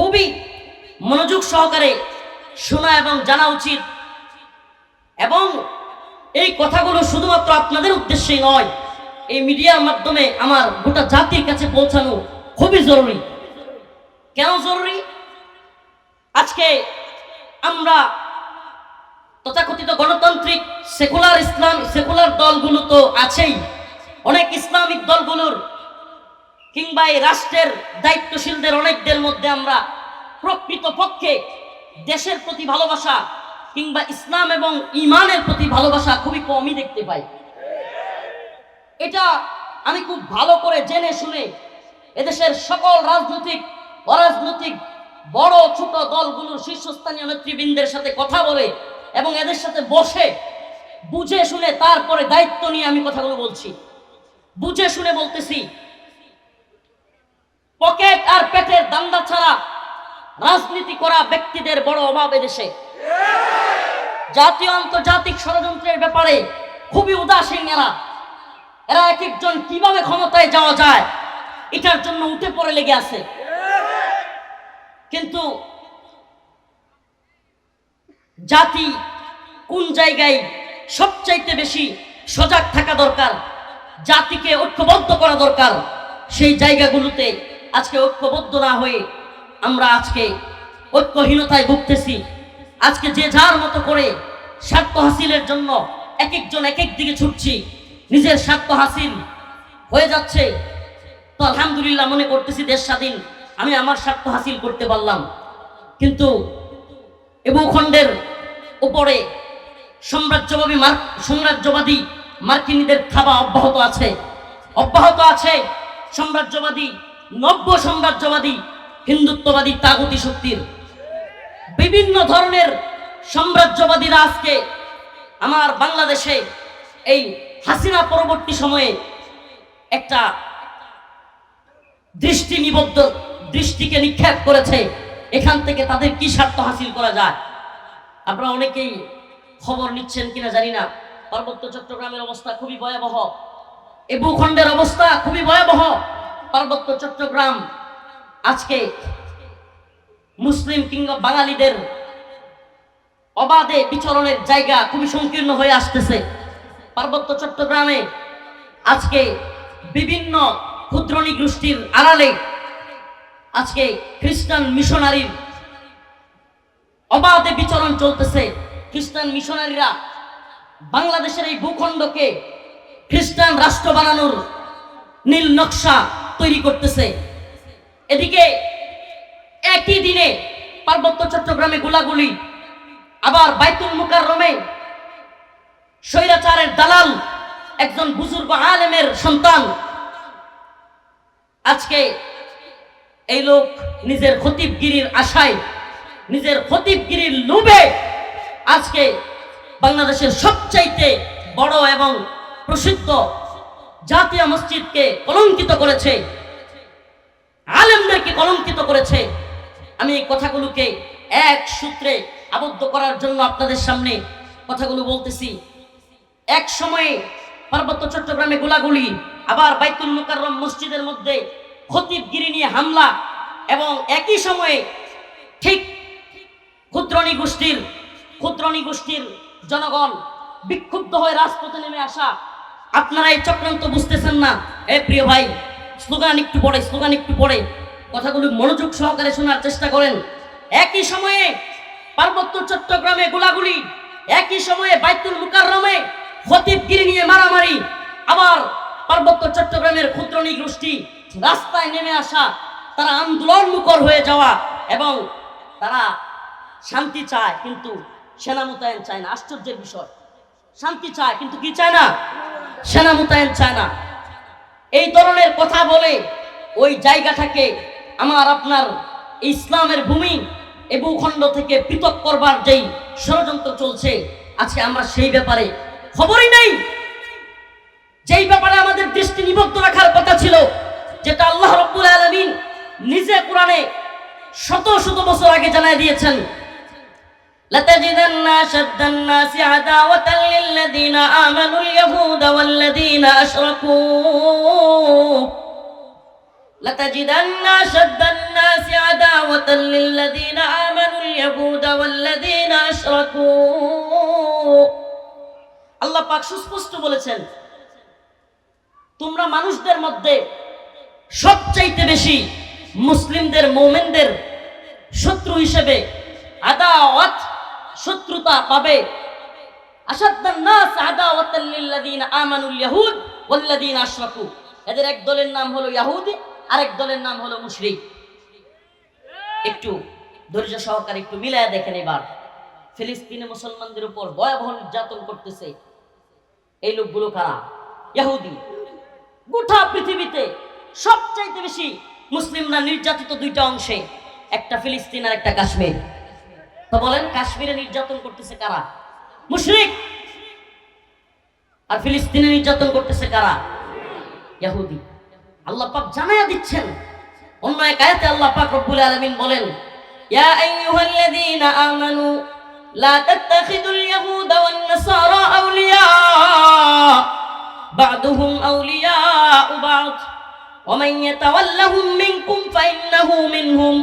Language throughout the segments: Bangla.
খুবই মনোযোগ সহকারে শোনা এবং জানা উচিত। এবং এই কথাগুলো শুধুমাত্র আপনাদের উদ্দেশ্যেই নয়, এই মিডিয়ার মাধ্যমে আমার গোটা জাতির কাছে পৌঁছানো খুবই জরুরি। কেন জরুরি? আজকে আমরা তথাকথিত গণতান্ত্রিক সেকুলার ইসলাম, সেকুলার দলগুলো তো আছেই। অনেক ইসলামিক দলগুলোর কিংবা এই রাষ্ট্রের দায়িত্বশীলদের অনেকদের মধ্যে আমরা প্রকৃত পক্ষে দেশের প্রতি ভালোবাসা কিংবা ইসলাম এবং ইমানের প্রতি ভালোবাসা খুবই কমই দেখতে পাই। এটা আমি খুব ভালো করে জেনে শুনে এদেশের সকল রাজনৈতিক, অরাজনৈতিক, বড়, ছোট দলগুলোর শীর্ষস্থানীয় নেতৃবৃন্দের সাথে কথা বলে এবং এদের সাথে বসে বুঝে শুনে তারপরে দায়িত্ব নিয়ে আমি কথাগুলো বলছি। বুঝে শুনে বলতেছি পকেট আর পেটের দান্দা ছাড়া রাজনীতি করা ব্যক্তিদের বড় অভাব এদেশে। জাতীয় আন্তর্জাতিক ষড়যন্ত্রের ব্যাপারে খুবই উদাসীন এরা। এরা এক একজন কীভাবে ক্ষমতায় যাওয়া যায়, এটার জন্য উঠে পড়ে লেগে আছে। কিন্তু জাতি কোন জায়গায় সবচাইতে বেশি সজাগ থাকা দরকার, জাতিকে ঐক্যবদ্ধ করা দরকার, সেই জায়গাগুলোতে আজকে ঐক্যবদ্ধ না হয়ে আমরা আজকে ঐক্যহীনতায় ভুগতেছি। আজকে যে যার মতো করে স্বার্থ হাসিলের জন্য এক একজন এক এক দিকে ছুটছি। নিজের স্বার্থ হাসিল হয়ে যাচ্ছে। তো আলহামদুলিল্লাহ মনে করতেছি দেশ স্বাধীন, আমি আমার স্বার্থ হাসিল করতে পারলাম। কিন্তু এ ভূখণ্ডের উপরে সাম্রাজ্যবাদী মার, সাম্রাজ্যবাদী মার্কিনীদের থাবা অব্যাহত আছে। অব্যাহত আছে সাম্রাজ্যবাদী নব্য সাম্রাজ্যবাদী, হিন্দুত্ববাদী তাগতি শক্তির বিভিন্ন ধরনের সাম্রাজ্যবাদীরা আজকে আমার বাংলাদেশে এই হাসিনা পরবর্তী সময়ে একটা দৃষ্টি নিবদ্ধ দৃষ্টিকে নিক্ষেপ করেছে, এখান থেকে তাদের কি স্বার্থ হাসিল করা যায়? আপনারা অনেকেই খবর নিচ্ছেন কিনা জানি না। পার্বত্য চট্টগ্রামের অবস্থা খুবই ভয়াবহ, এ ভূখণ্ডের অবস্থা খুবই ভয়াবহ। পার্বত্য চট্টগ্রাম। আজকে মুসলিম কিংবা বাঙালিদের অবাধে বিচরণের জায়গা খুবই সংকীর্ণ হয়ে আসতেছে। পার্বত্য চট্টগ্রামে আজকে বিভিন্ন ক্ষুদ্রণী গোষ্ঠীর আড়ালে আজকে খ্রিস্টান মিশনারির অবাধে বিচরণ চলতেছে। খ্রিস্টান মিশনারিরা বাংলাদেশের এই ভূখণ্ডকে খ্রিস্টান রাষ্ট্র বানানোর নীল নকশা তৈরি করতেছে। এদিকে একই দিনে পার্বত্য চট্টগ্রামে গোলাগুলি, আবার বাইতুল মুকাররমে স্বৈরাচারের দালাল একজন বুজুর্গ আলেমের সন্তান। আজকে এই লোক নিজের খতিবগিরির আশায়, নিজের খতিবগিরির লোভে আজকে বাংলাদেশের সবচাইতে বড় এবং প্রসিদ্ধ জাতীয় মসজিদকে কলঙ্কিত করেছে। আলেমদেরকে কলঙ্কিত করেছে? আমি এই কথাগুলোকে এক সূত্রে আবদ্ধ করার জন্য আপনাদের সামনে কথাগুলো বলতেছি। এক সময়ে পার্বত্য চট্টগ্রামে গোলাগুলি, আবার বাইতুল মুকাররম মসজিদের মধ্যে খতিবগিরি নিয়ে হামলা এবং একই সময়ে ঠিক ক্ষুদ্রণী গোষ্ঠীর ক্ষুদ্রণী গোষ্ঠীর জনগণ বিক্ষুব্ধ হয়ে রাজপথে নেমে আসা আপনারা এই চক্রান্ত বুঝতেছেন না। এ প্রিয় ভাই, স্লোগান একটু পড়ে, স্লোগান একটু পড়ে। কথাগুলো মনোযোগ সহকারে শোনার চেষ্টা করেন। একই সময়ে পার্বত্য চট্টগ্রামে গোলাগুলি, একই সময়ে বাইতুল মুকাররমে খতিবগিরি নিয়ে মারামারি, আবার পার্বত্য চট্টগ্রামের ক্ষুদ্রণী গোষ্ঠী রাস্তায় নেমে আসা, তারা আন্দোলন মুখর হয়ে যাওয়া এবং তারা শান্তি চায় কিন্তু সেনা মোতায়েন চায় না। আশ্চর্যের বিষয়। শান্তি চায় কিন্তু কি চায় না? সেনা মোতায়েন চায় না। এই ধরনের কথা বলে ওই জায়গাটাকে আমার আপনার ইসলামের ভূমি এ ভূখণ্ড থেকে পৃথক করবার যেই ষড়যন্ত্র চলছে, আজকে আমরা সেই ব্যাপারে খবরই নেই। যেই ব্যাপারে আমাদের দৃষ্টি নিবদ্ধ রাখার কথা ছিল, যেটা আল্লাহ রব্বুল আলমিন নিজে কোরআনে শত শত বছর আগে জানাই দিয়েছেন لتجدن أشد الناس عداوة للذين آمنوا اليهود والذين أشركوا لتجدن أشد الناس عداوة للذين آمنوا اليهود والذين أشركوا আল্লাহ পাক সুস্পষ্ট বলেছেন তোমরা মানুষদের মধ্যে সবচাইতে বেশি মুসলিমদের মোমেনদের শত্রু হিসেবে আদাওয়াত শত্রুতা পাবে। এদের এক দলের নাম হলো ইয়াহুদি, আরেক দলের নাম হলো মুশরিক। একটু ধৈর্য সহকারে একটু মিলায়া দেখেন এবার। ফিলিস্তিনে মুসলমানদের উপর ভয়াবহ নির্যাতন করতেছে। এই লোকগুলো কারা? ইয়াহুদি। গোটা পৃথিবীতে সবচাইতে বেশি মুসলিমরা নির্যাতিত দুইটা অংশে, একটা ফিলিস্তিন আর একটা কাশ্মীর। তো বলেন, কাশ্মীরে নির্যাতন করতেছে কারা? মুশরিক! আর ফিলিস্তিনে নির্যাতন করতেছে কারা? ইহুদি আল্লাহ পাক জানাইয়া দিচ্ছেন। অন্য এক আয়াতে আল্লাহ পাক রব্বুল আলামিন বলেন, ইয়া আইয়ুহাল্লাযীনা আমানু, লা তাত্তাখিদুল ইয়াহুদা ওয়ান নাসারা আউলিয়া, বা'দুহুম আউলিয়া বা'দ, ওয়া মান ইয়াতাওয়াল্লাহুম মিনকুম ফাইন্নাহু মিনহুম।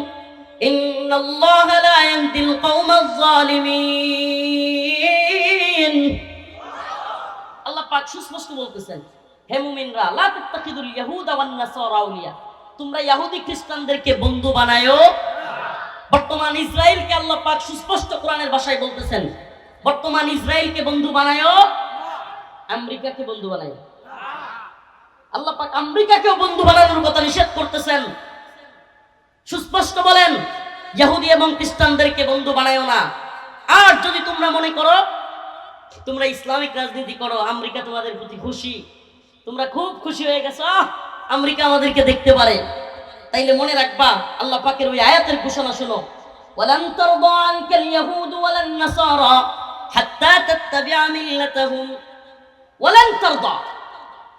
إن الله لا يهدي القوم الظالمين আল্লাহ পাক সুস্পষ্ট বলতেছেন হে মুমিনরা লা তাত্তাখিদুল ইয়াহুদা ওয়ান নাসারা আউলিয়া তোমরা ইহুদি খ্রিস্টানদেরকে বন্ধু বানায়ো বর্তমান ইসরায়েলকে আল্লাহ পাক সুস্পষ্ট কোরআনের ভাষায় বলতেছেন বর্তমান ইসরায়েলকে বন্ধু বানায়ো আমেরিকাকে বন্ধু বানায়ো আল্লাহ পাক আমেরিকাকেও বন্ধু বানানোর কথা নিষেধ করতেছেন সুস্পষ্ট বলেন ইহুদি এবং খ্রিস্টানদেরকে বন্ধু বানায়ো না আর যদি তোমরা মনে করো তোমরা ইসলামিক রাজনীতি করো আমেরিকা তোমাদের প্রতি খুশি তোমরা খুব খুশি হয়ে গেছো আহ, আমেরিকা আমাদেরকে দেখতে পারে তাইলে মনে রাখবা আল্লাহ পাকের ওই আয়াতের ঘোষণা শোনো ولن ترضى عنك اليهود ولا النصارى حتى تتبع ملتهم ولن ترضى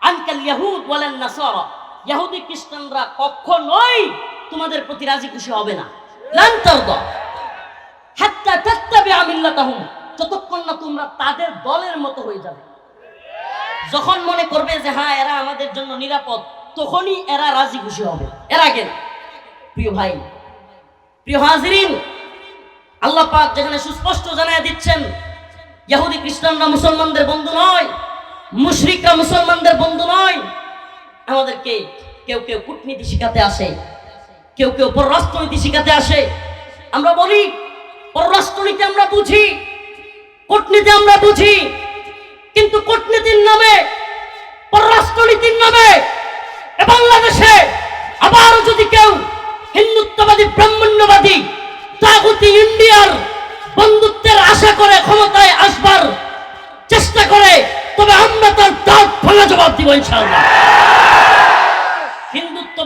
عنك اليهود ولا النصارى ইহুদি খ্রিস্টানরা কখনোই তোমাদের প্রতি রাজি খুশি হবে না। যতক্ষণ না তোমরা তাদের দলের মতো হয়ে যাবে। যখন মনে করবে যে হ্যাঁ এরা আমাদের জন্য নিরাপদ, তখনই এরা রাজি খুশি হবে। এর আগে প্রিয় ভাই, প্রিয় হাজিরিন, আল্লাহ পাক যেখানে সুস্পষ্ট জানায় দিচ্ছেন ইহুদি খ্রিস্টানরা মুসলমানদের বন্ধু নয়, মুশরিকরা মুসলমানদের বন্ধু নয়, আমাদেরকে কেউ কেউ কূটনীতি শিখাতে আসে। কেউ কেউ পররাষ্ট্রনীতি শিখাতে আসে। আমরা বলি পররাষ্ট্রনীতি আমরা বুঝি, কূটনীতি আমরা বুঝি, কিন্তু কূটনীতির নামে পররাষ্ট্রনীতির নামে বাংলাদেশে আবারও যদি কেউ হিন্দুত্ববাদী, ব্রাহ্মণ্যবাদী তাগুতি ইন্ডিয়ার বন্ধুত্বের আশা করে ক্ষমতায় আসবার চেষ্টা করে, তবে আমরা তার দাঁত ভাঙা জবাব দিব ইনশাআল্লাহ।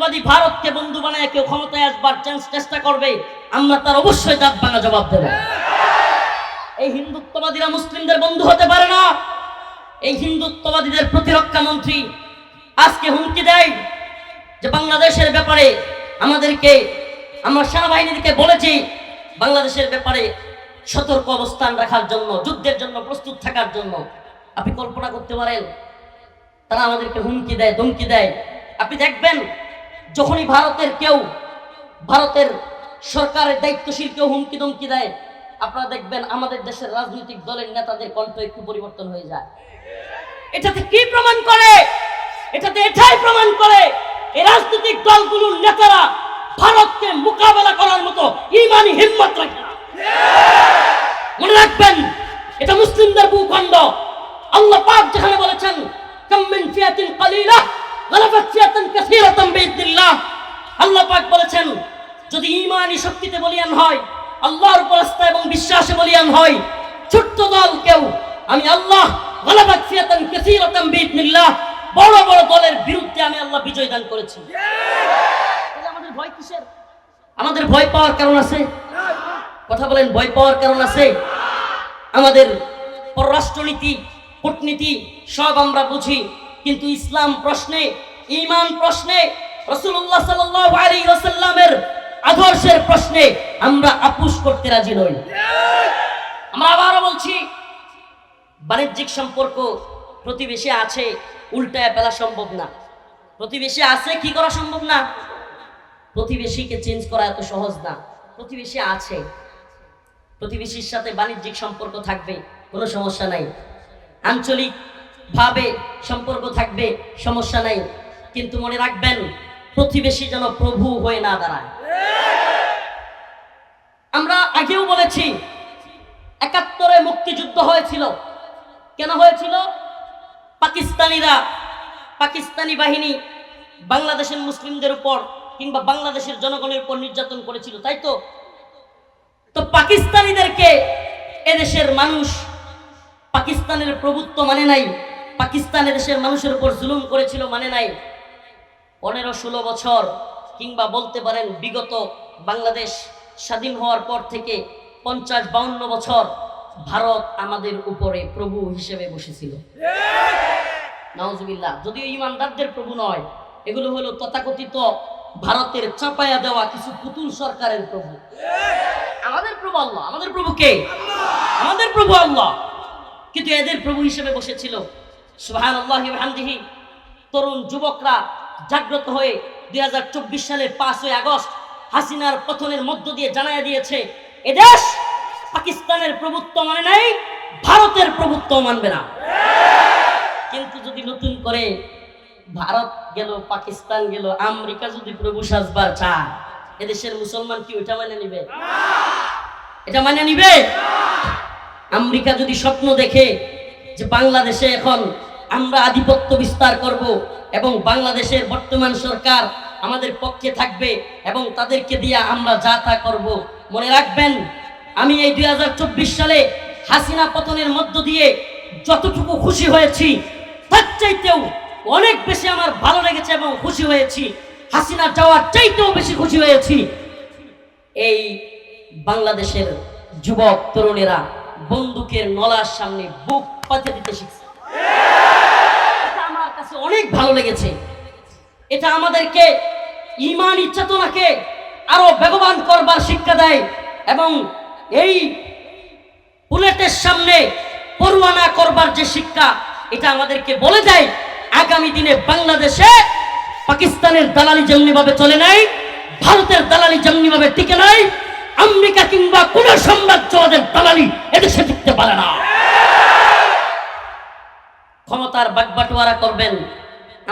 হিন্দুত্ববাদী ভারতকে বন্ধু বানায় কেউ ক্ষমতায় আসবার চান্স চেষ্টা করবে, আমরা তার অবশ্যই দাঁত ভাঙা জবাব দেব। এই হিন্দুত্ববাদীরা মুসলিমদের বন্ধু হতে পারে না। এই হিন্দুত্ববাদীদের প্রতিরক্ষা মন্ত্রী আজকে হুমকি দেয় যে বাংলাদেশের ব্যাপারে আমাদেরকে, আমরা সেনাবাহিনীকে বলেছি, বাংলাদেশের ব্যাপারে সতর্ক অবস্থান রাখার জন্য, যুদ্ধের জন্য প্রস্তুত থাকার জন্য। আপনি কল্পনা করতে পারেন, তারা আমাদেরকে হুমকি দেয়, ধমকি দেয়। আপনি দেখবেন যখনই ভারতের কেউ, ভারতের সরকারের দায়িত্বশীল কেউ হুমকি ধমকি দেয়, আপনারা দেখবেন আমাদের দেশের রাজনৈতিক দলের নেতাদের কণ্ঠ একটু পরিবর্তন হয়ে যায়। এটাতে কি প্রমাণ করে? এটাতে এটাই প্রমাণ করে এই রাজনৈতিক দলগুলোর নেতারা ভারতকে মোকাবেলা করার মতো ইমানি হিম্মত রাখে মনে রাখবেন, এটা মুসলিমদের ভূখণ্ড। আল্লাহ পাক যেখানে বলেছেন, কাম মিন ফিয়াতিন কালিলা আল্লাহ পাক বলেছেন, যদি ঈমানি শক্তিতে বলিয়ান হয়, আল্লাহর উপর এবং বিশ্বাসে বলিয়ান হয়, ছোট্ট দল কেউ, আমি আল্লাহ বড় বড় দলের বিরুদ্ধে আমি আল্লাহ বিজয় দান করেছি। আমাদের ভয় কিসের? আমাদের ভয় পাওয়ার কারণ আছে? কথা বলেন, ভয় পাওয়ার কারণ আছে? আমাদের পররাষ্ট্রনীতি, কূটনীতি, সব আমরা বুঝি। কিন্তু ইসলাম প্রশ্নে, ঈমান প্রশ্নে রসুল্লাহ সাল্লাল্লাহু আলাইহি ওয়াসাল্লামের আদর্শের প্রশ্নে আমরা আপুস করতে রাজি নই। আমরা আবারও বলছি, বাণিজ্যিক সম্পর্ক প্রতিবেশী আছে, উল্টায় ফেলা সম্ভব না। প্রতিবেশী আছে, কি করা সম্ভব না? প্রতিবেশীকে চেঞ্জ করা এত সহজ না। প্রতিবেশী আছে। প্রতিবেশীর সাথে বাণিজ্যিক সম্পর্ক থাকবে, কোনো সমস্যা নাই। আঞ্চলিক ভাবে সম্পর্ক থাকবে, সমস্যা নাই। কিন্তু মনে রাখবেন, প্রতিবেশী যেন প্রভু হয়ে না দাঁড়ায়। আমরা আগেও বলেছি, একাত্তরে মুক্তিযুদ্ধ হয়েছিল। কেন হয়েছিল? পাকিস্তানিরা, পাকিস্তানি বাহিনী বাংলাদেশের মুসলিমদের উপর কিংবা বাংলাদেশের জনগণের উপর নির্যাতন করেছিল, তাই তো? তো পাকিস্তানিদেরকে এদেশের মানুষ পাকিস্তানের প্রভুত্ব মানে নাই। পাকিস্তান দেশের মানুষের উপর জুলুম করেছিল মানে নাই। পনেরো ষোলো বছর কিংবা বলতে পারেন বিগত বাংলাদেশ স্বাধীন হওয়ার পর থেকে পঞ্চাশ বাউন্ন বছর ভারত আমাদের উপরে প্রভু হিসেবে বসেছিল। নাউজুবিল্লাহ, যদিও ইমানদারদের প্রভু নয়, এগুলো হলো তথাকথিত ভারতের চাপায়া দেওয়া কিছু পুতুল সরকারের প্রভু। আমাদের প্রভু আল্লাহ, আমাদের প্রভু কে? আমাদের প্রভু আল্লাহ। কিন্তু এদের প্রভু হিসেবে বসেছিল সুহান তরুণ যুবকরা জাগ্রত হয়ে দুই সালের পাঁচই আগস্ট হাসিনার পথনের মধ্য দিয়ে জানাইয়া দিয়েছে এদেশ পাকিস্তানের প্রভুত্ব মানে নাই, ভারতের প্রভুত্ব মানবে না। কিন্তু যদি নতুন করে ভারত গেল, পাকিস্তান গেল, আমেরিকা যদি প্রভু সাজবার চায়, এদেশের মুসলমান কি ওইটা মানে নিবে? এটা মানে নিবে? আমেরিকা যদি স্বপ্ন দেখে যে বাংলাদেশে এখন আমরা আধিপত্য বিস্তার করব এবং বাংলাদেশের বর্তমান সরকার আমাদের পক্ষে থাকবে এবং তাদেরকে দিয়ে আমরা যা তা করব। মনে রাখবেন, আমি এই দুই হাজার চব্বিশ সালে হাসিনা পতনের মধ্য দিয়ে যতটুকু খুশি হয়েছি, তার চাইতেও অনেক বেশি আমার ভালো লেগেছে এবং খুশি হয়েছি। হাসিনা যাওয়ার চাইতেও বেশি খুশি হয়েছি। এই বাংলাদেশের যুবক তরুণেরা বন্দুকের নলার সামনে বুক পাতে দিতে শিখছে। কাছে অনেক ভালো লেগেছে। এটা আমাদেরকে ইমানি চেতনাকে আরও বেগবান করবার শিক্ষা দেয় এবং এই বুলেটের সামনে পড়ুয়ানা করবার যে শিক্ষা, এটা আমাদেরকে বলে দেয়। আগামী দিনে বাংলাদেশে পাকিস্তানের দালালি যেমনি ভাবে চলে নাই, ভারতের দালালি যেমনি ভাবে টিকে নাই, আমেরিকা কিংবা কোন সাম্রাজ্য ওদের দালালি এদেশে টিকতে পারে না। ক্ষমতার বাগবাটোয়ারা করবেন।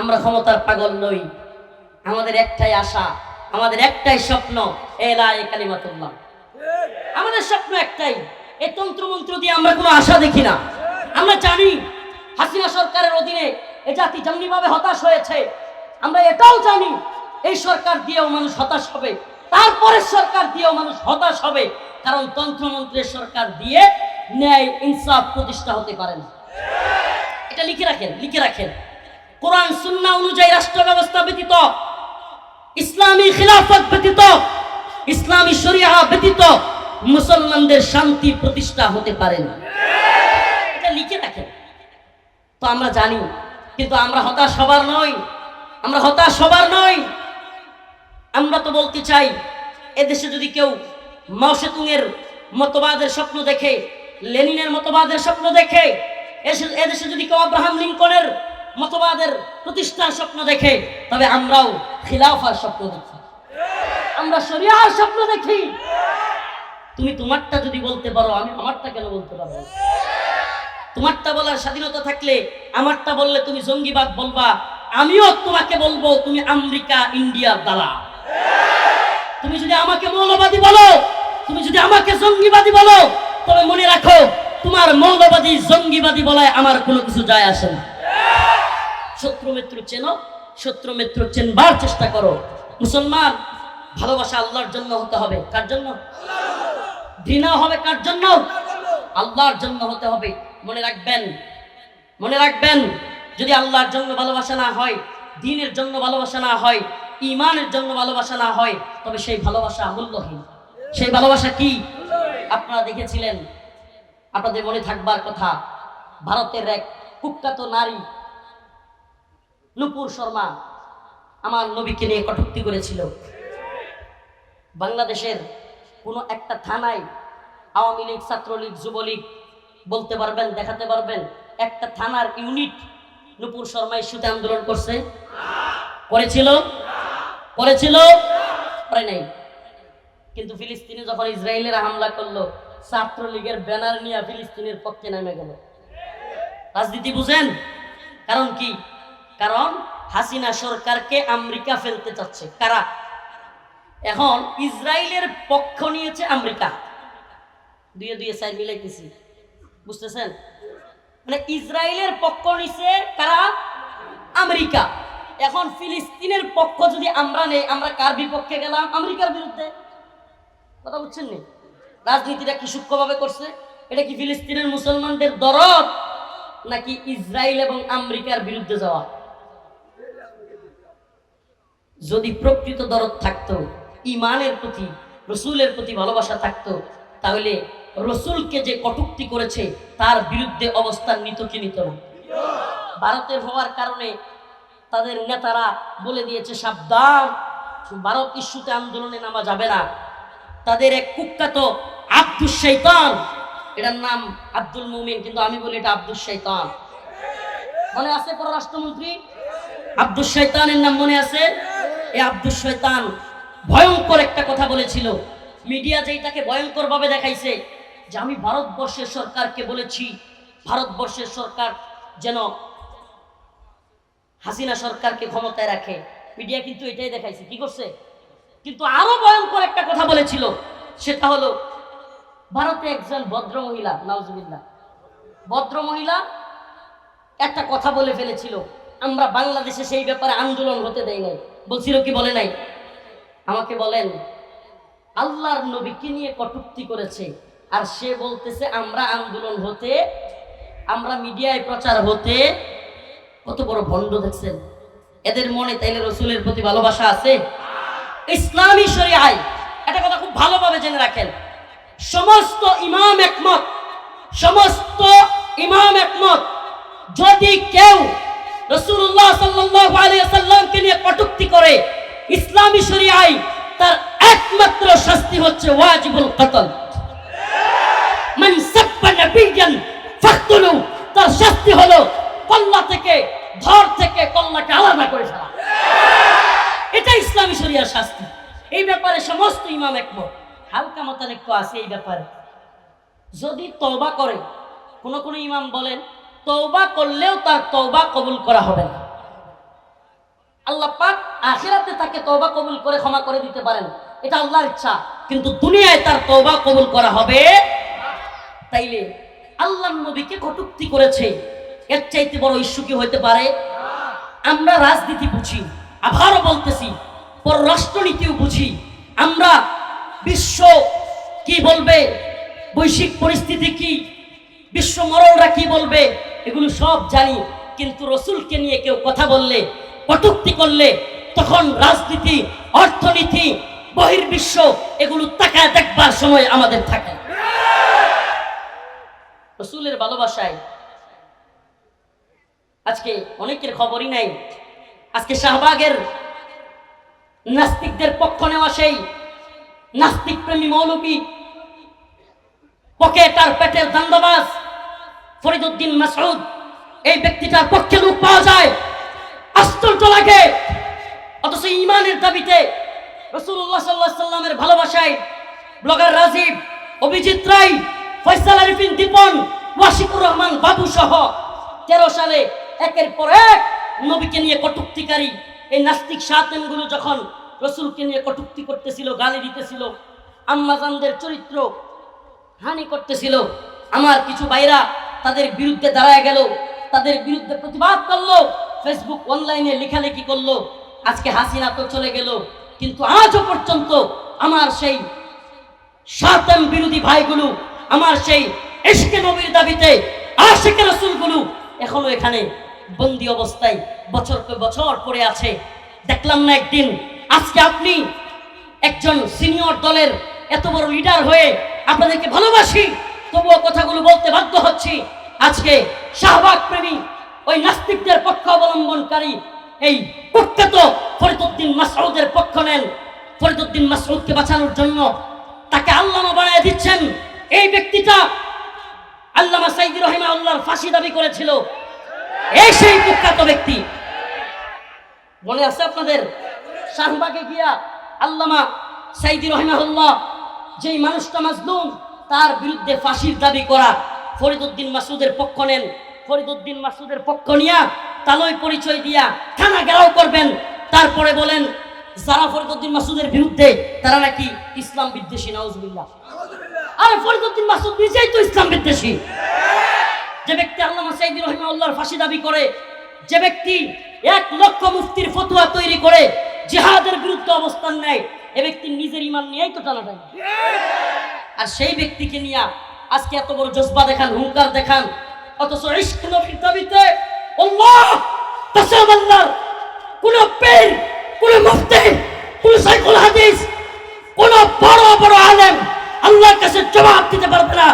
আমরা ক্ষমতার পাগল নই। আমাদের একটাই আশা, আমাদের একটাই স্বপ্ন এলা এ কালিমাতুল্লাহ। আমাদের স্বপ্ন একটাই এই তন্ত্রমন্ত্র দিয়ে আমরা কোনো আশা দেখি না। আমরা জানি হাসিনা সরকারের অধীনে এ জাতি যেমনিভাবে হতাশ হয়েছে, আমরা এটাও জানি, এই সরকার দিয়েও মানুষ হতাশ হবে, তারপরের সরকার দিয়েও মানুষ হতাশ হবে, কারণ তন্ত্রমন্ত্রের সরকার দিয়ে ন্যায় ইনসাফ প্রতিষ্ঠা হতে পারে না। এটা লিখে রাখেন লিখে রাখেন। কোরআন সুন্না অনুযায়ী রাষ্ট্র ব্যবস্থা ব্যতীত, ইসলামী খিলাফত ব্যতীত, ইসলামী শরিয়া ব্যতীত মুসলমানদের শান্তি প্রতিষ্ঠা হতে পারে না। এটা লিখে রাখেন। তো আমরা জানি, কিন্তু আমরা হতাশ হবার নই, আমরা হতাশ হবার নই। আমরা তো বলতে চাই, এদেশে যদি কেউ মাওসেতুংয়ের মতবাদের স্বপ্ন দেখে, লেনিনের মতবাদের স্বপ্ন দেখে এদেশে যদি কেউ আব্রাহাম লিঙ্কনের মতবাদের প্রতিষ্ঠার স্বপ্ন দেখে, তবে আমরাও খিলাফার স্বপ্ন দেখি। আমরা শরিয়ার স্বপ্ন দেখি। তুমি তোমারটা যদি বলতে পারো, আমি আমারটা কেন বলতে পারব? তোমারটা বলার স্বাধীনতা থাকলে আমারটা বললে তুমি জঙ্গিবাদ বলবা, আমিও তোমাকে বলব, তুমি আমেরিকা, ইন্ডিয়ার দালা তুমি যদি আমাকে মৌলবাদী বলো, তুমি যদি আমাকে জঙ্গিবাদী বলো, তবে মনে রাখো তোমার মৌলবাদী জঙ্গিবাদী বলায় আমার কোনো কিছু যায় আসে না। শত্রু মিত্র চেনো, শত্রু মিত্র চেনবার চেষ্টা করো। মুসলমান, ভালোবাসা আল্লাহর জন্য হতে হবে। কার জন্য? ঘৃণা হবে কার জন্য? আল্লাহর জন্য হতে হবে। মনে রাখবেন মনে রাখবেন, যদি আল্লাহর জন্য ভালোবাসা না হয়, দিনের জন্য ভালোবাসা না হয় ইমানের জন্য ভালোবাসা না হয়, তবে সেই ভালোবাসা মূল্যহীন। সেই ভালোবাসা কি? আপনারা দেখেছিলেন আপনাদের মনে থাকবার কথা, ভারতের এক কুখ্যাত নারী, নুপুর শর্মা আমার নবীকে নিয়ে কটুক্তি করেছিল। বাংলাদেশের কোনো একটা থানায় আওয়ামী লীগ, ছাত্রলীগ, যুবলীগ বলতে পারবেন, দেখাতে পারবেন, একটা থানার ইউনিট নুপুর শর্মা ইস্যুতে আন্দোলন করছে। করেছিল? করেছিল? করে নাই। কিন্তু ফিলিস্তিনে যখন ইসরায়েলের হামলা করল ছাত্রলীগের ব্যানার নিয়ে ফিলিস্তিনের পক্ষে নেমে গেল। রাজনীতি বুঝেন? কারণ কি? কারণ হাসিনা সরকারকে আমেরিকা ফেলতে চাচ্ছে। কারা? এখন ইসরায়েলের পক্ষ নিয়েছে আমেরিকা। দুয়ে দুয়ে সাইড মিলাইতেছি। বুঝতেছেন? মানে ইসরায়েলের পক্ষ নিছে কারা? আমেরিকা। এখন ফিলিস্তিনের পক্ষ যদি আমরা নেই, আমরা কার বিপক্ষে গেলাম? আমেরিকার বিরুদ্ধে। কথা বুঝছেন নি? রাজনীতিটা কি সূক্ষ্মভাবে করছে? এটা কি ফিলিস্তিনের মুসলমানদের দরদ নাকি ইসরায়েল এবং আমেরিকার বিরুদ্ধে যাওয়া? যদি প্রকৃত দরদ থাকতো, ইমানের প্রতি, রসুলের প্রতি ভালোবাসা থাকতো, তাহলে রসুলকে যে কটুক্তি করেছে, তার বিরুদ্ধে অবস্থান নিত কি নিত না? ভারতের হওয়ার কারণে তাদের নেতারা বলে দিয়েছে, সাবধান, ভারত ইস্যুতে আন্দোলনে নামা যাবে না। তাদের এক কুখ্যাত আব্দুল শৈতান। এটার নাম আব্দুল মুমিন, কিন্তু আমি বলি এটা আব্দুল শৈতান। মনে আছে পররাষ্ট্রমন্ত্রী? আব্দুল শৈতানের নাম মনে আছে? এই আব্দুল শৈতান ভয়ঙ্কর একটা কথা বলেছিল। মিডিয়া যেটাকে ভয়ঙ্কর ভাবে দেখাইছে যে আমি ভারতবর্ষের সরকারকে বলেছি, ভারতবর্ষের সরকার যেন হাসিনা সরকারকে ক্ষমতায় রাখে। মিডিয়া কিন্তু এটাই দেখাইছে। কি করছে? কিন্তু আরও ভয়ঙ্কর একটা কথা বলেছিল, সেটা হলো, ভারতে একজন ভদ্র মহিলা, নাউজুবিল্লাহ, ভদ্র মহিলা একটা কথা বলে ফেলেছিল, আমরা বাংলাদেশে সেই ব্যাপারে আন্দোলন হতে দেয় নাই। বলছিল কি বলে নাই? আমাকে বলেন, আল্লাহর নবীকে নিয়ে কটুক্তি করেছে, আর সে বলতেছে, আমরা আন্দোলন হতে, আমরা মিডিয়ায় প্রচার হতে কত বড় ভণ্ড দেখছেন। এদের মনে তাইলে রসুলের প্রতি ভালোবাসা আছে? ইসলামী শরিয়ায়। একটা কথা খুব ভালোভাবে জেনে রাখেন। সমস্ত ইমাম একমত, সমস্ত ইমাম একমত, যদি কেউ রসুল্লাহ সাল্লাল্লাহু আলাইহি নিয়ে কটূক্তি করে, ইসলামী শরিয়ায় তার একমাত্র শাস্তি হচ্ছে ওয়াজিবুল কতল। মান সাব্বা নাবিয়ান ফাকতুলু, তার শাস্তি হলো কল্লা থেকে, ধর থেকে কল্লাকে আলাদা করে ফেলা। এটা ইসলামী শরিয়ার শাস্তি। এই ব্যাপারে সমস্ত ইমাম একমত। হালকা মতানৈক্য আছে এই ব্যাপারে। যদি তওবা করে, কোন কোন ইমাম বলেন, তওবা করলেও তার তওবা কবুল করা হবে না। আল্লাহ পাক আখিরাতে তাকে তওবা কবুল করে ক্ষমা করে দিতে পারেন। এটা আল্লাহর ইচ্ছা। কিন্তু দুনিয়ায় তার তওবা কবুল করা হবে তাইলে আল্লাহ নবীকে কটুক্তি করেছে। এর চাইতে বড় ইস্যু কি হইতে পারে? আমরা রাজনীতি বুঝি। আবারও বলতেছি পররাষ্ট্রনীতিও বুঝি। আমরা বিশ্ব কি বলবে, বৈশ্বিক পরিস্থিতি কি, বিশ্ব মরণরা কি বলবে, এগুলো সব জানি। কিন্তু রসুলকে নিয়ে কেউ কথা বললে, কটুক্তি করলে, তখন রাজনীতি, অর্থনীতি, বহির্বিশ্ব, এগুলো তাকায় দেখবার সময় আমাদের থাকে। রসুলের ভালোবাসায় আজকে অনেকের খবরই নাই। আজকে শাহবাগের নাস্তিকদের পক্ষ নেওয়া সেই নাস্তিক প্রেমী মৌলবী পকেট আর পেটের দান্দাবাজ ফরিদুদ্দিন মাসউদ, এই ব্যক্তিটার পক্ষে লোক পাওয়া যায়। আশ্চর্য লাগে। অথচ ইমানের দাবিতে রসুল্লাহ সাল্লাহ সাল্লামের ভালোবাসায় ব্লগার রাজীব, অভিজিৎ রায়, ফয়সাল আরিফিন, দীপন, ওয়াশিকুর রহমান, বাবু সহ তেরো সালে একের পর এক নবীকে নিয়ে কটুক্তিকারী। এই নাস্তিক সাতেনগুলো যখন রসুলকে নিয়ে কটুক্তি করতেছিল, গালি দিতেছিল, আম্মাজানদের চরিত্র হানি করতেছিল, আমার কিছু ভাইরা তাদের বিরুদ্ধে দাঁড়ায় গেল, তাদের বিরুদ্ধে প্রতিবাদ করল, ফেসবুক অনলাইনে লেখালেখি করল, আজকে হাসিনা তো চলে গেল, কিন্তু আজও পর্যন্ত আমার সেই সাতাম বিরোধী ভাইগুলো, আমার সেই এসকে নবীর দাবিতে আশেকে রসুলগুলো এখনও এখানে বন্দি অবস্থায় বছর বছর পড়ে আছে। দেখলাম না একদিন, আজকে আপনি একজন সিনিয়র দলের এত বড় লিডার হয়ে আপনাদেরকে ভালোবাসি, তবুও কথাগুলো বলতে বাধ্য হচ্ছি। আজকে শাহবাগ প্রেমী ওই নাস্তিকদের পক্ষ অবলম্বনকারী এই কুখ্যাত ফরিদুদ্দিন মাসউদের পক্ষ নেন। ফরিদুদ্দিন মাসউদকে বাঁচানোর জন্য তাকে আল্লামা বানায় দিচ্ছেন। এই ব্যক্তিটা আল্লামা সাইদি রহিমা আল্লাহর ফাঁসি দাবি করেছিল। এই সেই কুখ্যাত ব্যক্তি। মনে আছে আপনাদের? শাহবাগে গিয়া আল্লামা সাইদি রহমাহুল্লাহ যেই মানুষটা মাজলুম, তার বিরুদ্ধে ফাঁসির দাবি করা। ফরিদুদ্দিন মাসুদের পক্ষ নেন। ফরিদুদ্দিন মাসুদের পক্ষ নিয়া তালই পরিচয় দিয়া থানা গেরাও করবেন। তারপরে বলেন, যারা ফরিদুদ্দিন মাসুদের বিরুদ্ধে, তারা নাকি ইসলাম বিদ্বেষী, নাউজুবিল্লাহ। আরে ফরিদুদ্দিন মাসুদ নিজেই তো ইসলাম বিদ্বেষী। যে ব্যক্তি আল্লামা সাইদি রহিমাউল্লাহর ফাঁসি দাবি করে, যে ব্যক্তি এক লক্ষ মুফতির ফতুয়া তৈরি করে, জিহাদের বিরুদ্ধে অবস্থান নেয়, এ ব্যক্তি নিজের ইমান নিয়েই তো টানা টানাটানি। আর সেই ব্যক্তিকে নিয়ে আজকে এত বড় জজবা দেখান, হুঙ্কার দেখান, অথচ ইশক নবীর দাবিতে আল্লাহ কসম আল্লাহর কোন পীর, কোন মুফতি, কোন সাইকুল হাদিস, কোন বড় বড় আলেম আল্লাহর কাছে জবাব দিতে পারবে না।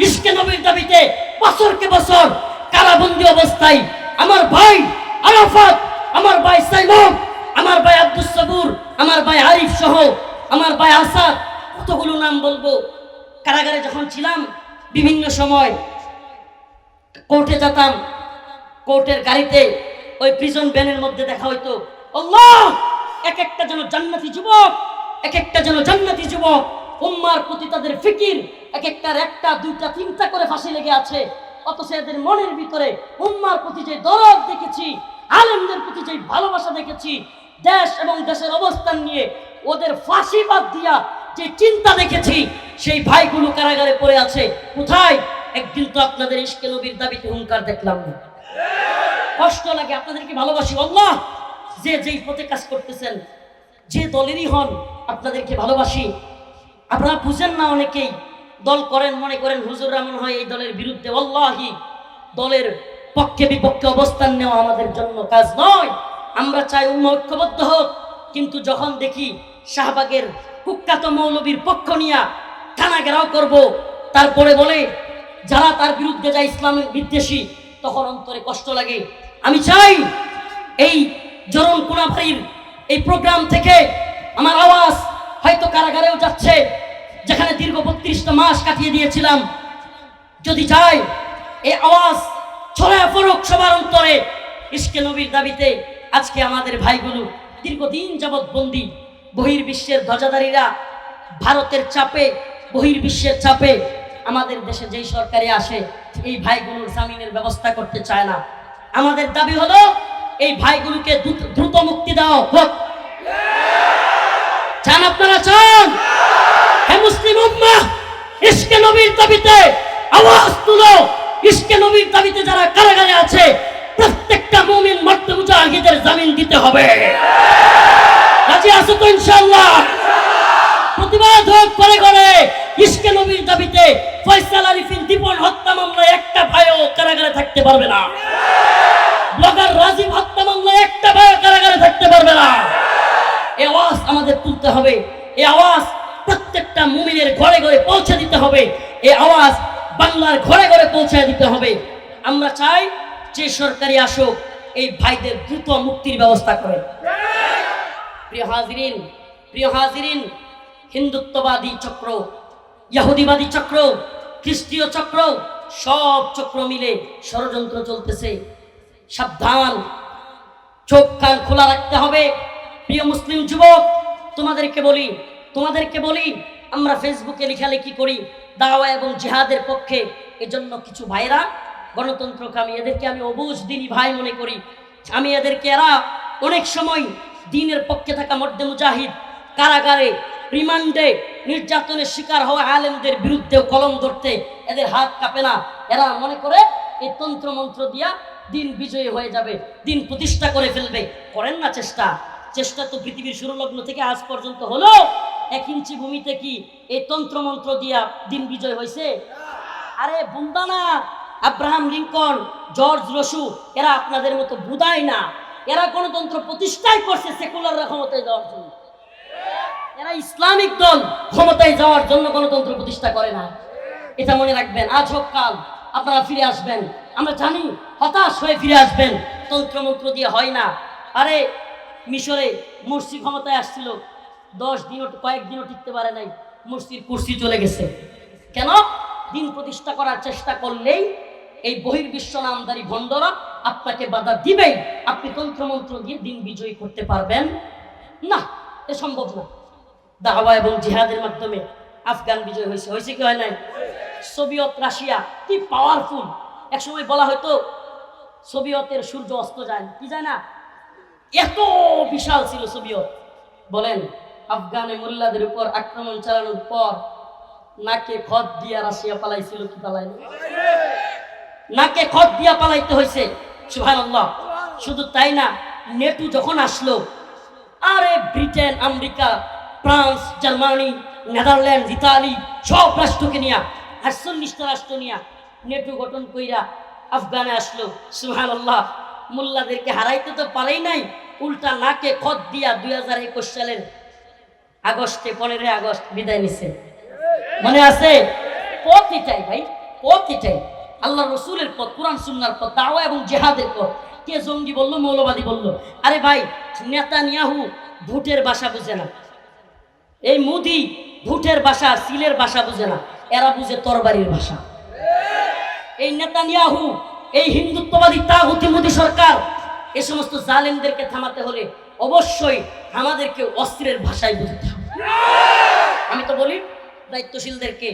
ইশকে নবীর দাবিতে বছরকে বছর কারাবন্দি অবস্থায় আমার ভাই আরাফাত, আমার ভাই সাইমন, আমার ভাই আব্দুস সাবুর, আমার ভাই আরিফ সহ আমার ভাই আসাদ, কতগুলো নাম বলব? কারাগারে যখন ছিলাম, বিভিন্ন সময় কোর্টে যেতাম, কোর্টের গাড়িতে ওই প্রিজন ভ্যানের মধ্যে দেখা হইতো, আল্লাহ! এক একটা যেন জান্নাতি যুবক, এক একটা যেন জান্নাতি যুবক। উম্মার প্রতি তাদের ফিকির এক একটার একটা, দুইটা, তিনটা করে ফাঁসি লেগে আছে। অথচ এদের মনের ভিতরে উম্মার প্রতি যে দরদ দেখেছি, আলেমদের প্রতি যে ভালোবাসা দেখেছি, দেশ এবং দেশের অবস্থান নিয়ে ওদের ফাঁসি বাদ দিয়া যে চিন্তা দেখেছি, সেই ভাইগুলো কারাগারে পড়ে আছে। কোথায়? একদিন তো আপনাদের ইশকে নবীর দাবিতে হুঙ্কার দেখলাম। না কষ্ট লাগে, আপনাদেরকে ভালোবাসি। আল্লাহ, যে যেই পথে কাজ করতেছেন, যে দলেরই হন, আপনাদেরকে ভালোবাসি। আপনারা বুঝেন না অনেকেই দল করেন, মনে করেন হুজুররা মনে হয় এই দলের বিরুদ্ধে। অল্লাহি দলের পক্ষে বিপক্ষে অবস্থান নেওয়া আমাদের জন্য কাজ নয়। আমরা চাই উম্ম ঐক্যবদ্ধ হোক, কিন্তু যখন দেখি শাহবাগের কুখ্যাত মৌলবীর পক্ষ নিয়া থানা ঘেরাও করব, তারপরে বলে, যারা তার বিরুদ্ধে যায় ইসলামের বিদ্বেষী, তখন অন্তরে কষ্ট লাগে। আমি চাই এই জরুন কোনাভারির এই প্রোগ্রাম থেকে আমার আওয়াজ হয়তো কারাগারেও যাচ্ছে, যেখানে দীর্ঘ বত্রিশটা মাস কাটিয়ে দিয়েছিলাম। যদি চাই এই আওয়াজ ছড়ায় পড়ুক সবার অন্তরে। ইস্কে নবীর দাবিতে আজকে আমাদের ভাইগুলো দীর্ঘদিন যাবৎ বন্দি, বহির্বিশ্বের ধ্বজাধারীরা ভারতের চাপে, বহির্বিশ্বের চাপে আমাদের দেশে যেই সরকারে আসে, এই ভাইগুলোর জামিনের ব্যবস্থা করতে চায় না। আমাদের দাবি হলো, এই ভাইগুলোকে দ্রুত- মুক্তি দাও হোক। চান আপনারা, চান। হে মুসলিম উম্মাহ, ইশকে নবীর দাবিতে আওয়াজ তুলো। ইশকে নবীর দাবিতে যারা কারাগারে আছে, প্রত্যেকটা মুমিন মর্ত মুজাহিদের জামিন দিতে হবে। রাজি আছো তো ইনশাআল্লাহ? প্রতিবাদ হোক করে করে ইশকে নবীর দাবিতে ফয়সাল আরিফিন দীপন হত্যা মামলায় একটা ভাইও কারাগারে থাকতে পারবে না। ব্লগার রাজীব হত্যা মামলায় একটা ভাইও কারাগারে থাকতে পারবে না। এই আওয়াজ আমাদের তুলতে হবে। এই আওয়াজ প্রত্যেকটা মুমিনের ঘরে ঘরে পৌঁছে দিতে হবে। এই আওয়াজ বাংলার ঘরে ঘরে পৌঁছে দিতে হবে। আমরা চাই যে সরকারি আসুক, এই ভাইদের দ্রুত মুক্তির ব্যবস্থা করে। প্রিয় হাজিরিন প্রিয় হাজিরিন, হিন্দুত্ববাদী চক্র ইহুদিবাদী চক্র, খ্রিস্টীয় চক্র, সব চক্র মিলে ষড়যন্ত্র চলতেছে। সাবধান, চোখ কান খোলা রাখতে হবে। প্রিয় মুসলিম যুবক, তোমাদেরকে বলি তোমাদেরকে বলি, আমরা ফেসবুকে লেখালেখি করি, দাওয়া এবং জিহাদের পক্ষে। এজন্য কিছু ভাইরা গণতন্ত্রকামী এদেরকে আমি অবুজ দিনই ভাই মনে করি। আমি এদেরকে এরা অনেক সময় দিনের পক্ষে থাকা মধ্যে মুজাহিদ, কারাগারে, রিমান্ডে, নির্যাতনের শিকার হওয়া আলেমদের বিরুদ্ধেও কলম ধরতে এদের হাত কাঁপে না। এরা মনে করে এই তন্ত্র মন্ত্র দিয়া দিন বিজয়ী হয়ে যাবে, দিন প্রতিষ্ঠা করে ফেলবে। করেন না চেষ্টা। চেষ্টা তো পৃথিবীর সুরলগ্ন থেকে আজ পর্যন্ত হলো। এক ইঞ্চি ভূমিতে কি এই তন্ত্র মন্ত্র দিয়া দিন বিজয় হয়েছে আরে বুন্দা না, আব্রাহাম লিঙ্কন, জর্জ রসু, এরা আপনাদের মতো বুদায় না। এরা গণতন্ত্র প্রতিষ্ঠাই করছে সেকুলাররা ক্ষমতায় যাওয়ার জন্য। এরা ইসলামিক দল ক্ষমতায় যাওয়ার জন্য গণতন্ত্র প্রতিষ্ঠা করে না। এটা মনে রাখবেন, আজ হোক কাল আপনারা ফিরে আসবেন। আমরা জানি, হতাশ হয়ে ফিরে আসবেন। তন্ত্রমন্ত্র দিয়ে হয় না। আরে মিশরে মুর্শি ক্ষমতায় আসছিল। দশ দিনও কয়েকদিনও টিকতে পারে নাই। মুর্শির কুর্সি চলে গেছে। কেন? দিন প্রতিষ্ঠা করার চেষ্টা করলেই এই বহির্বিশ্ব নামদারি ভণ্ডরা আপনাকে বাধা দিবেই। আপনি তন্ত্রমন্ত্র দিয়ে দিন বিজয়ী করতে পারবেন। না, এ সম্ভব না। দাওয়া এবং জিহাদের মাধ্যমে আফগান বিজয় হয়েছে। হয়েছে কি হয় নাই? সোভিয়ত রাশিয়া, কি পাওয়ারফুল একসময় বলা হয়তো সোভিয়তের সূর্য অস্ত যায়। কি যায় না? এত বিশাল ছিল সোভিয়ত বলেন, আফগানে মোল্লাদের উপর আক্রমণ চালানোর পর নাকে খত দিয়া রাশিয়া পালাইছিল কি পালাই নাকে খত দিয়া পালাইতে হয়েছে, সুবহানাল্লাহ। শুধু তাই না, নেটু যখন আসলো, আরে Britain, America, France, Germany, Netherland, Italy, সব রাষ্ট্রকে নিয়া, আটচল্লিশটা রাষ্ট্র নিয়া, নেটু গঠন কইরা আফগানে আসলো, সুবহানাল্লাহ। মোল্লাদেরকে হারাইতে তো পারেই নাই, উল্টা নাকে খত দিয়া দুই হাজার একুশ সালের আগস্টে, পনেরোই আগস্ট বিদায় নিছে। মনে আছে? পথ এটাই ভাই, পথ এটাই। আল্লাহ রসুলের পথ, কোরআন, সুন্নার পথ, দাওয়া এবং জেহাদের পথ। কে জঙ্গি বলল, মৌলবাদী বলল? আরে ভাই নেতা নিয়াহু ভুটের বাসা বুঝে না। এই মুদি ভুটের বাসা সিলের বাসা বুঝে না। এরা বুঝে তরবারির ভাষা। এই নেতানিয়াহু এই হিন্দুত্ববাদী তাগুতি মোদী সরকার, এ সমস্ত জালেমদেরকে থামাতে হলে অবশ্যই আমাদেরকে অস্ত্রের ভাষায় বুঝতে হবে। আমি তো বলি, দায়িত্বশীলদেরকে,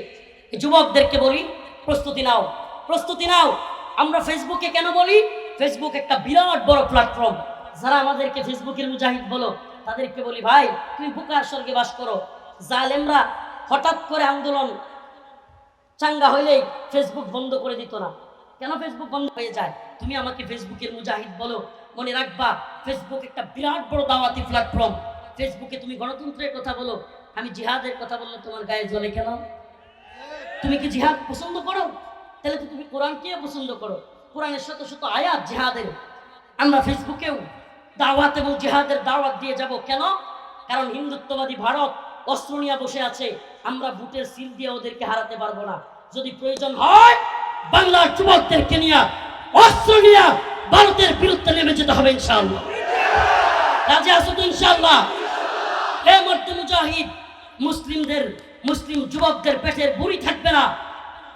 যুবকদেরকে বলি, প্রস্তুতি নাও প্রস্তুতি নাও। আমরা ফেসবুকে কেন বলি? ফেসবুক একটা বিরাট বড় প্ল্যাটফর্ম যারা আমাদেরকে ফেসবুকের মুজাহিদ বলো, তাদেরকে বলি, ভাই, তুমি বুকার স্বর্গে বাস করো। জালেমরা হঠাৎ করে আন্দোলন চাঙ্গা হইলেই ফেসবুক বন্ধ করে দিত না। কেন ফেসবুক বন্ধ হয়ে যায়? তুমি আমাকে ফেসবুকের মুজাহিদ বলো। মনে রাখবা ফেসবুক একটা বিরাট বড় দাওয়াতি প্ল্যাটফর্ম ফেসবুকে তুমি গণতন্ত্রের কথা বলো। আমি জিহাদের কথা বললে তোমার গায়ে জ্বলে কেন? তুমি কি জিহাদ পছন্দ করো? তাহলে তো তুমি কোরআনকে পছন্দ করো। কোরআনের শত শত আয়াত জিহাদের। আমরা ফেসবুকেও দাওয়াত এবং জিহাদের দাওয়াত দিয়ে যাব। কেন? কারণ হিন্দুত্ববাদী ভারত অস্ত্র নিয়ে বসে আছে। আমরা বুটের সিল দিয়ে ওদেরকে হারাতে পারব না। যদি প্রয়োজন হয় বাংলার যুবকদেরকে নিয়ে অস্ত্র নিয়ে ভারতের বিরুদ্ধে নেমে যেতে হবে, ইনশাআল্লাহ। রাজে আসো তো, ইনশাআল্লাহ? হে মর্দ মুজাহিদ, মুসলিমদের, মুসলিম যুবকদের পেটের বুড়ি থাকবে না।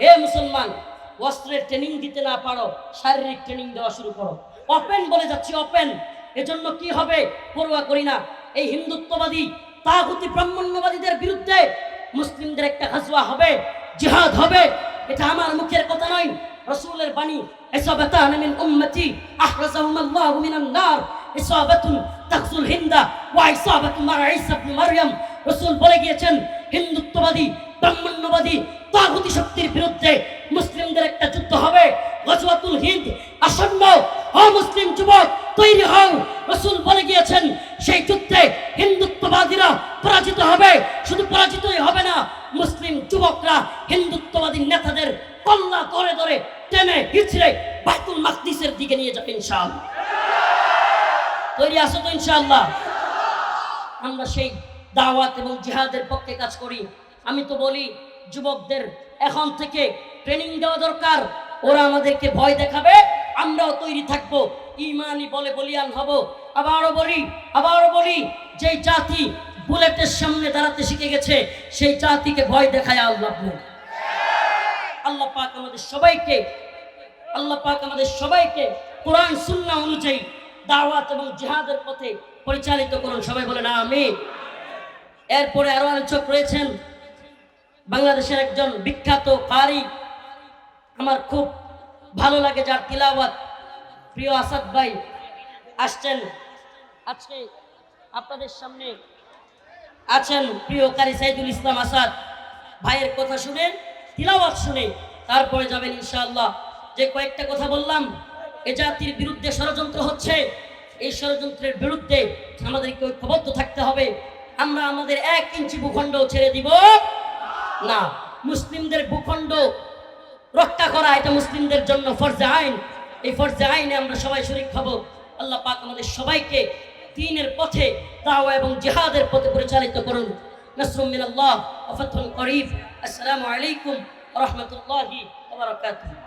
হে মুসলমান, অস্ত্রের ট্রেনিং দিতে না পারো, শারীরিক ট্রেনিং দেওয়া শুরু করো। ওপেন বলে যাচ্ছি ওপেন এজন্য কি হবে? পড়ুয়া করি না। এই হিন্দুত্ববাদী, তাগুতি ব্রাহ্মণ্যবাদীদের বিরুদ্ধে মুসলিমদের একটা হাজুয়া হবে। জিহাদ হবে, এটা আমার মুখের কথা নয়। রসুলের বাণী ইসাবাতান মিন উম্মতি আহরাজাহুম আল্লাহু মিনান নার ইসাবাতুন তাকসুল হিন্দা, ওয়া ইসাবাতু মা ঈসা ইবনে মারইয়াম। রাসূল বলে গিয়েছেন, হিন্দুত্ববাদী, ব্রাহ্মণ্যবাদী, তাগুতি শক্তির বিরুদ্ধে মুসলিমদের একটা যুদ্ধ হবে। গজওয়াতুল হিন্দ আসন্ন। ও মুসলিম যুবক তৈরি হও। রসুল বলে গিয়েছেন, সেই যুদ্ধে হিন্দুত্ববাদীরা পরাজিত হবে। শুধু পরাজিতই হবে না, মুসলিম যুবকরা হিন্দুত্ববাদী নেতাদের কল্লা ধরে ধরে টেনে হিচড়ে বাইতুল মাকদিসের দিকে নিয়ে যাবে ইনশাআল্লাহ। তৈরি আছো তো ইনশাআল্লাহ? আমরা সেই দাওয়াত এবং জিহাদের পক্ষে কাজ করি। আমি তো বলি, যুবকদের এখন থেকে ট্রেনিং দেওয়া দরকার। ওরা আমাদেরকে ভয় দেখাবে আমরাও তৈরি থাকব, ইমানই বলে বলিয়ান হব। আবারও বলি আবারও বলি, যেই জাতি বুলেটের সামনে দাঁড়াতে শিখে গেছে, সেই জাতিকে ভয় দেখায় আল্লাহ আল্লাহ পাক আমাদের সবাইকে, আল্লাহ পাক আমাদের সবাইকে কোরআন, সুন্নাহ অনুযায়ী দাওয়াত এবং জিহাদের পথে পরিচালিত করুন। সবাই বলেন আমি এরপরে আরও আলোচক রয়েছেন, বাংলাদেশের একজন বিখ্যাত কারি আমার খুব ভালো লাগে যার তিলাওয়াত। প্রিয় আসাদ ভাই, আসছেন। আজকে আপনাদের সামনে আছেন প্রিয় কারি সাইদুল ইসলাম আসাদ। ভাইয়ের কথা শুনেন, তিলাওয়াত শুনে তারপরে যাবেন ইনশাআল্লাহ। যে কয়েকটা কথা বললাম, এ জাতির বিরুদ্ধে ষড়যন্ত্র হচ্ছে। এই ষড়যন্ত্রের বিরুদ্ধে আমাদেরকে ঐক্যবদ্ধ থাকতে হবে। আমরা আমাদের এক ইঞ্চি ভূখণ্ড ছেড়ে দিব না। মুসলিমদের ভূখণ্ড রক্ষা করা এটা মুসলিমদের জন্য ফরজে আইন। এই ফরজে আইনে আমরা সবাই শরিক হব। আল্লাহ পাক আমাদের সবাইকে তিনের পথে দাওয়া এবং জিহাদের পথে পরিচালিত করুন। নসরুম মিনাল্লাহ ওয়া করিফ আসসালামু আলাইকুম রাহমাতুল্লাহি ওয়া বারাকাতুহু।